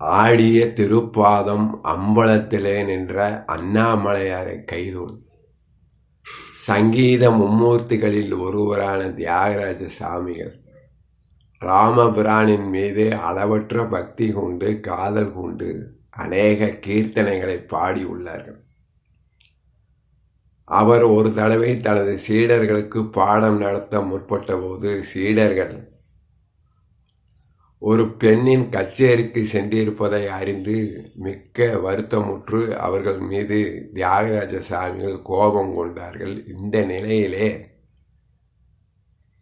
ஆடிய திருப்பாதம் அம்பலத்திலே நின்ற அண்ணாமலையாரை கைதூள். சங்கீத மும்மூர்த்திகளில் ஒருவரான தியாகராஜ சாமிகள் ராமபிரானின் மீது அளவற்ற பக்தி கொண்டு காதல் கொண்டு அநேக கீர்த்தனைகளை பாடியுள்ளார்கள் அவர் ஒரு தடவை தனது சீடர்களுக்கு பாடம் நடத்த முற்பட்டபோது சீடர்கள் ஒரு பெண்ணின் கச்சேரிக்கு சென்றிருப்பதை அறிந்து மிக்க வருத்தமுற்று அவர்கள் மீது தியாகராஜ சாமிகள் கோபம் கொண்டார்கள். இந்த நிலையிலே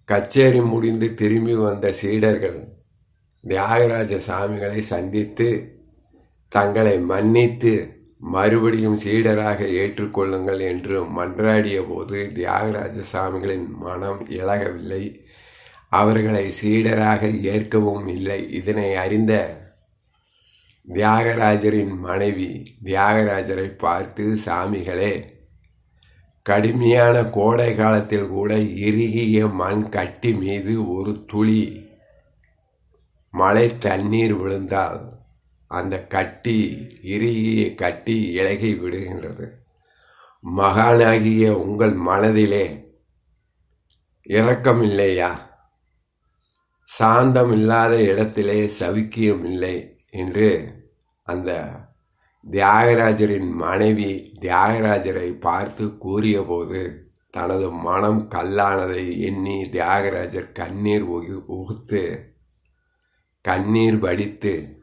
கச்சேரி முடிந்து திரும்பி வந்த சீடர்கள் தியாகராஜ சாமிகளை சந்தித்து தங்களை மன்னித்து மறுபடியும் சீடராக ஏற்றுக்கொள்ளுங்கள் என்று மன்றாடிய போது தியாகராஜ சாமிகளின் மனம் இழகவில்லை அவர்களை சீடராக ஏற்கவும் இல்லை. இதனை அறிந்த தியாகராஜரின் மனைவி தியாகராஜரை பார்த்து சாமிகளே கடுமையான கோடை காலத்தில் கூட இறுகிய மண் கட்டி மீது ஒரு துளி மழை தண்ணீர் விழுந்தால் அந்த கட்டி இறுகிய கட்டி இலகி விடுகின்றது. மகானாகிய உங்கள் மனதிலே இரக்கம் இல்லையா சாந்தம் இல்லாத இடத்திலே சவிக்கியம் இல்லை என்று அந்த தியாகராஜரின் மனைவி தியாகராஜரை பார்த்து கூறியபோது தனது மனம் கல்லானதை எண்ணி தியாகராஜர் கண்ணீர் உகுத்து கண்ணீர் வடித்து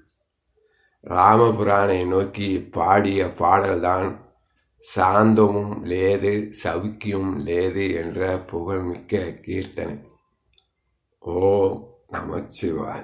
ராமபுராணை நோக்கி பாடிய பாடல்தான் சாந்தமும் லேது சவுக்கியும் லேது என்ற புகழ்மிக்க கீர்த்தனை. ஓம் amateur